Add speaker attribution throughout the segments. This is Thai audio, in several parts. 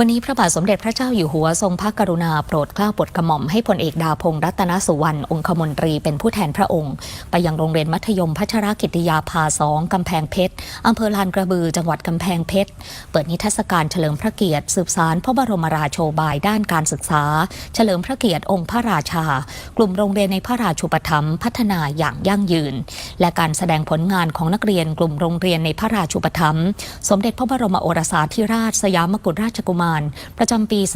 Speaker 1: วันนี้พระบาทสมเด็จพระเจ้าอยู่หัวทรงพระกรุณาโปรดเกล้าโปรดกระหม่อมให้พลเอกดาพงศ์รัตนสุวรรณองคมนตรีเป็นผู้แทนพระองค์ ไปยังโรงเรียนมัธยมพัชรกิติยาภาสองกำแพงเพชรอำเภอลานกระบือจังหวัดกำแพงเพชรเปิดนิทรรศการเฉลิมพระเกียรติ สืบสารพระบรมราโชบายด้านการศึกษา เฉลิมพระเกียรติองค์พระราชา กลุ่มโรงเรียนในพระราชูปถัมภ์พัฒนาอย่างยั่งยืน และการแสดงผลงานของนักเรียนกลุ่มโรงเรียนในพระราชูปถัมภ์สมเด็จพระบรมโอรสาธิราชสยามกุฎราชกุมารประจำปี 2566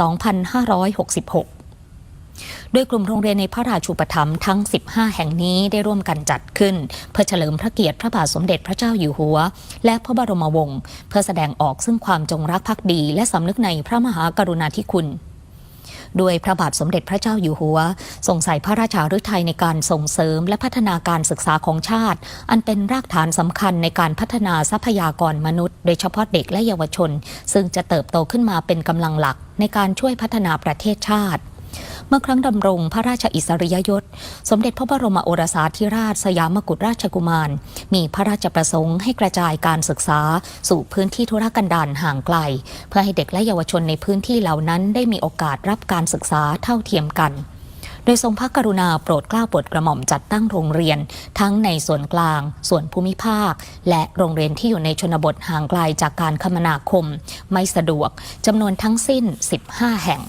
Speaker 1: โดยกลุ่มโรงเรียนในพระราชูปถัมภ์ทั้ง 15 แห่งนี้ได้ร่วมกันจัดขึ้น เพื่อเฉลิมพระเกียรติพระบาทสมเด็จพระเจ้าอยู่หัว และพระบรมวงศ์เพื่อแสดงออกซึ่งความจงรักภักดี และสำนึกในพระมหากรุณาธิคุณ ด้วยพระบาทสมเด็จพระเจ้าอยู่หัวทรงใส่พระราชาฤทัยในการส่งเสริมและพัฒนาการศึกษาของชาติ อันเป็นรากฐานสำคัญในการพัฒนาทรัพยากรมนุษย์ โดยเฉพาะเด็กและเยาวชน ซึ่งจะเติบโตขึ้นมาเป็นกำลังหลักในการช่วยพัฒนาประเทศชาติ มื่อครั้งดำรงพระราชอิสริยยศ สมเด็จพระบรมโอรสาธิราชสยามกุฎราชกุมาร มีพระราชประสงค์ให้กระจายการศึกษา สู่พื้นที่ธุรกันดารห่างไกล เพื่อให้เด็กและเยาวชนในพื้นที่เหล่านั้นได้มีโอกาสรับการศึกษาเท่าเทียมกันโดยทรงพระกรุณาโปรดเกล้าโปรดกระหม่อมจัดตั้งโรงเรียน ทั้งในส่วนกลาง ส่วนภูมิภาค และโรงเรียนที่อยู่ในชนบทห่างไกลจากการคมนาคม ไม่สะดวกจำนวนทั้งสิ้น 15 แห่ง